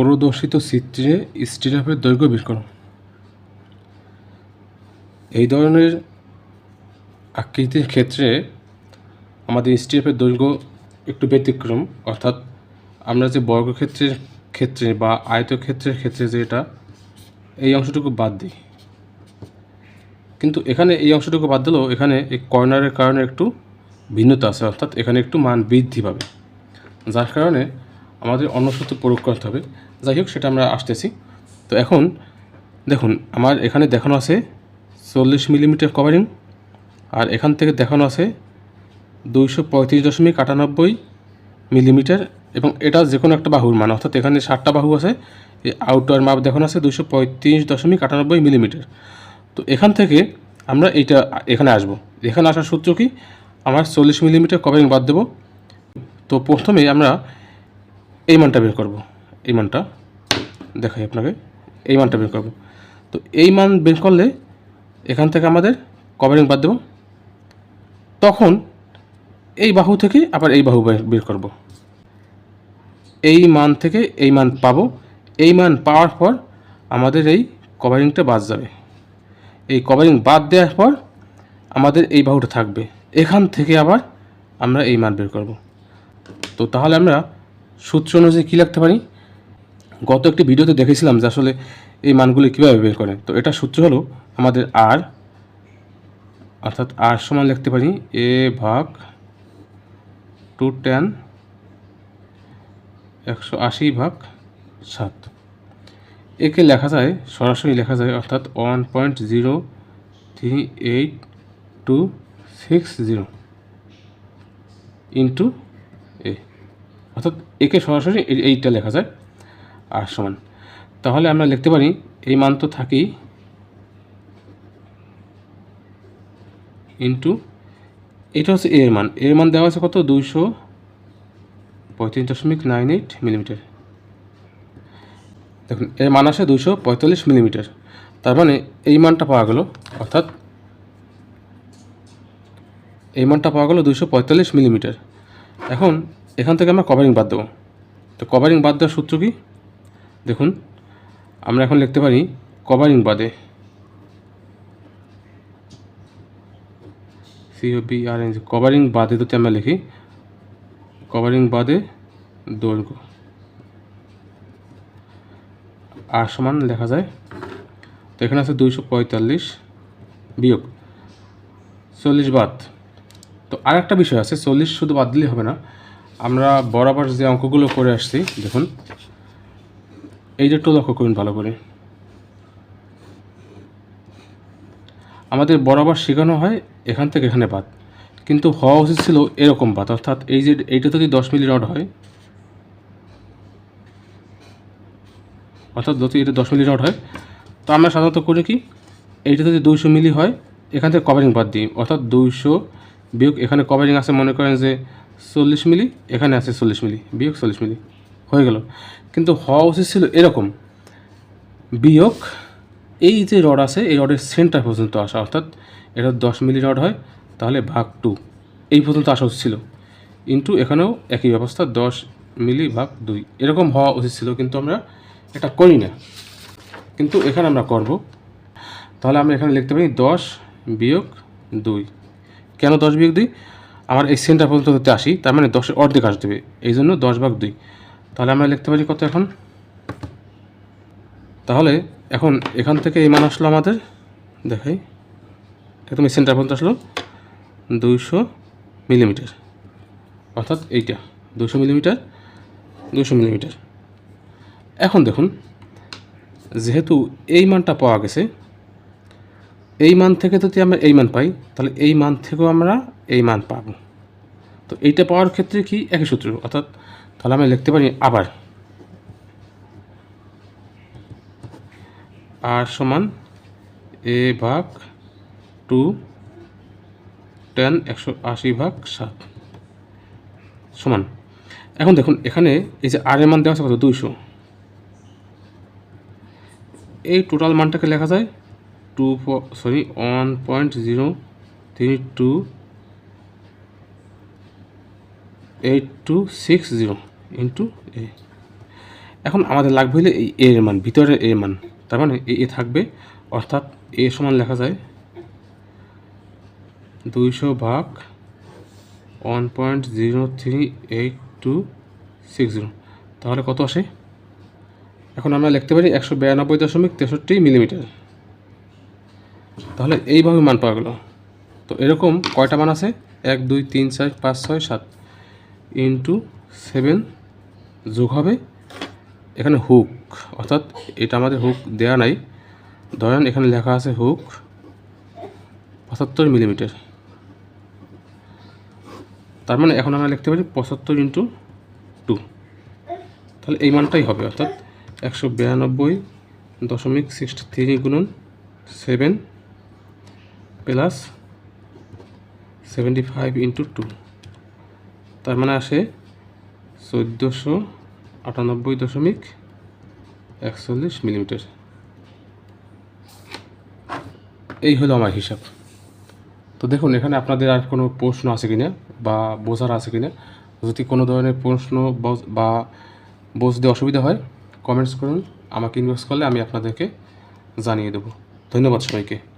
প্রদর্শিত চিত্রে স্টিরাপের দৈর্ঘ্য বের করো। এই ধরনের আকৃতির ক্ষেত্রে আমাদের স্টিরাপের দৈর্ঘ্য একটু ব্যতিক্রম, অর্থাৎ আমরা যে বর্গক্ষেত্রের ক্ষেত্রে বা আয়তক্ষেত্রের ক্ষেত্রে যে এটা, এই অংশটুকু বাদ দিই। কিন্তু এখানে এই অংশটুকু বাদ দিলেও এখানে এই কর্নারের কারণে একটু ভিন্নতা আছে, অর্থাৎ এখানে একটু মান বৃদ্ধি পাবে। যার কারণে আমাদের অন্য সূত্র প্রয়োগ করতে হবে। যাই হোক, সেটা আমরা আসতেছি। তো এখন, দেখুন, আমার এখানে দেখানো আছে চল্লিশ মিলিমিটার কভারিং, আর এখান থেকে দেখানো আছে দুইশো পঁয়ত্রিশ দশমিক আটানব্বই মিলিমিটার, এবং এটা যে কোনো একটা বাহুর মান, অর্থাৎ এখানে ষাটটা বাহু আছে, এই আউটডোর মাপ দেখানো আছে দুইশো পঁয়ত্রিশ দশমিক আটানব্বই মিলিমিটার। তো এখান থেকে আমরা এইটা এখানে আসব। এখানে আসার সূত্র কি? আমার চল্লিশ মিলিমিটার কভারিং বাদ দেবো। তো প্রথমে আমরা এই মানটা বের করব। এই মানটা দেখাই আপনাকে। এই মানটা বের করব। তো এই মান বের করলে এখান থেকে আমাদের কভারিং বাদ দেবো? তখন এই বাহু থেকে আবার এই বাহু বের- করব। এই মান থেকে এই মান পাবো। এই মান পাওয়ার পর আমাদের এই কভারিংটা বাদ যাবে। এই কভারিং বাদ দেওয়ার পর আমাদের এই বাহুটা থাকবে। এখান থেকে আবার আমরা এই মান বের করব। তো তাহলে আমরা সূত্র অনুযায়ী কী লিখতে পারি? গত একটি ভিডিওতে দেখেছিলাম যে আসলে এই মানগুলি কীভাবে বের করে। তো এটা সূত্র হলো আমাদের আর অর্থাৎ আর সমান লিখতে পারি এ ভাগ টু টেন একশো আশি ভাগ সাত। একে লেখা যায়, সরাসরি লেখা যায় অর্থাৎ one point zero three eight two six zero into a অর্থাৎ একে সরাসরি এই- এইটা লেখা যায়। আর সমান। তাহলে আমরা লিখতে পারি, এই মান তো থাকেই ইন্টু এটা হচ্ছে এর মান। এর মান দেওয়া আছে কত? দুইশো পঁয়ত্রিশ দশমিক নাইন এইট মিলিমিটার দেখুন, এর মান আসে দুইশো পঁয়তাল্লিশ মিলিমিটার তার মানে এই মানটা পাওয়া গেল, অর্থাৎ এই মানটা পাওয়া গেল দুইশো পঁয়তাল্লিশ মিলিমিটার এখন এখান থেকে আমরা কভারিং বাদ দেবো। তো কভারিং বাদ দেওয়ার সূত্র কি? দেখুন, আমরা এখন লিখতে পারি কভারিং বাদে সিওবি আর এন কভারিং বাদে যদি আমরা লিখি, কভারিং বাদে দৈর্ঘ্য। আর সমান লেখা যায়, তো এখানে আছে দুইশো পঁয়তাল্লিশ বিয়োগ চল্লিশ বাদ। তো আর একটা বিষয় আছে, চল্লিশ শুধু বাদ দিলে হবে না। আমরা বরাবর যে অঙ্কগুলো করে আসছি, দেখুন। এই যে লক্ষ্য করুন ভালো করে। আমাদের বরাবর শেখানো হয় এখান থেকে এখানে বাদ। কিন্তু হওয়া উচিত ছিল এরকম বাদ, অর্থাৎ এই যে এইটা যদি দশ মিলি রড হয়, অর্থাৎ যদি এটা দশ মিলি রড হয়, তো আমরা সাধারণত করি কি, এইটা যদি দুইশো মিলি হয়, এখান থেকে কভারিং বাদ দিই। অর্থাৎ দুইশো বিয়োগ এখানে কভারিং আছে, মনে করেন যে চল্লিশ মিলি, এখানে আছে চল্লিশ মিলি, বিয়োগ চল্লিশ মিলি। হয়ে গেল। কিন্তু হওয়া উচিত ছিল এরকম। বিয়োগ, এই যে রড আছে, এই রডের সেন্টার পর্যন্ত আসা, অর্থাৎ এটা দশ মিলি রড হয়, তাহলে ভাগ টু এই পর্যন্ত আসা উচিত ছিল। ইন্টু এখানেও একই ব্যবস্থা, দশ মিলি ভাগ দুই। এরকম হওয়া উচিত ছিল, কিন্তু আমরা এটা করি না। কিন্তু এখানে আমরা করব। তাহলে আমরা এখানে লিখতে পারি দশ বিয়োগ দুই। কেন দশ বিয়োগ দুই? আমার এই সেন্টার পর্যন্ত আসি, তার মানে দশের অর্ধেক আসতে হবে। এই জন্য দশ ভাগ দুই। তাহলে আমরা লিখতে পারি কত এখন? তাহলে এখন এখান থেকে এই মান আসলো আমাদের, দেখাই। একদম সেন্টার পর্যন্ত আসলো, দুইশো মিলিমিটার অর্থাৎ এইটা দুশো মিলিমিটার দুশো মিলিমিটার এখন দেখুন, যেহেতু এই মানটা পাওয়া গেছে, এই মান থেকে যদি আমরা এই মান পাই, তাহলে এই মান থেকেও আমরা এই মান পাব। তো এইটা পাওয়ার ক্ষেত্রে কি? একই সূত্র, অর্থাৎ তাহলে আমি লিখতে পারি আবার। আর সমান এ ভাগ টু টেন একশো আশি ভাগ সাত। সমান। এখন দেখুন, এখানে এই যে আর এর মান দেওয়া আছে কত? দুইশো। এই টোটাল মানটাকে লেখা যায় two sorry one point zero three two eight two six zero into a এখন আমাদের লাগবে হলে এই এর মান, ভিতরের এ মান। তার মানে এ এ থাকবে, অর্থাৎ এ সমান লেখা যায় দুইশো ভাগ one point zero three eight two six zero তাহলে কত আসে? এখন আমরা লিখতে পারি একশো বিরানব্বই দশমিক তেষট্টি মিলিমিটার। তাহলে এইভাবে মান পাওয়া গেল। তো এরকম কয়টা মান আছে? এক, দুই, তিন, চার, পাঁচ, ছয়, সাত। ইন্টু সেভেন যোগ হবে। এখানে হুক, অর্থাৎ এটা আমাদের হুক দেয়া নাই। ধরেন এখানে লেখা আছে হুক পঁচাত্তর মিলিমিটার। তার মানে এখন আমরা লিখতে পারি পঁচাত্তর ইন্টু টু। তাহলে এই মানটাই হবে, অর্থাৎ একশো বিরানব্বই দশমিক সিক্সটি থ্রি গুণন seven plus seventy five into two. তার মানে আসে চোদ্দোশো আটানব্বই দশমিক একচল্লিশ মিলিমিটার। এই হলো আমার হিসাব। তো দেখুন, এখানে আপনাদের আর কোনো প্রশ্ন আছে কিনা বা বোঝার আছে কিনা? যদি কোনো ধরনের প্রশ্ন বা বুঝতে অসুবিধা হয় কমেন্টস করুন। আমাকে ইনবক্স করলে আমি আপনাদেরকে জানিয়ে দেবো। ধন্যবাদ সবাইকে।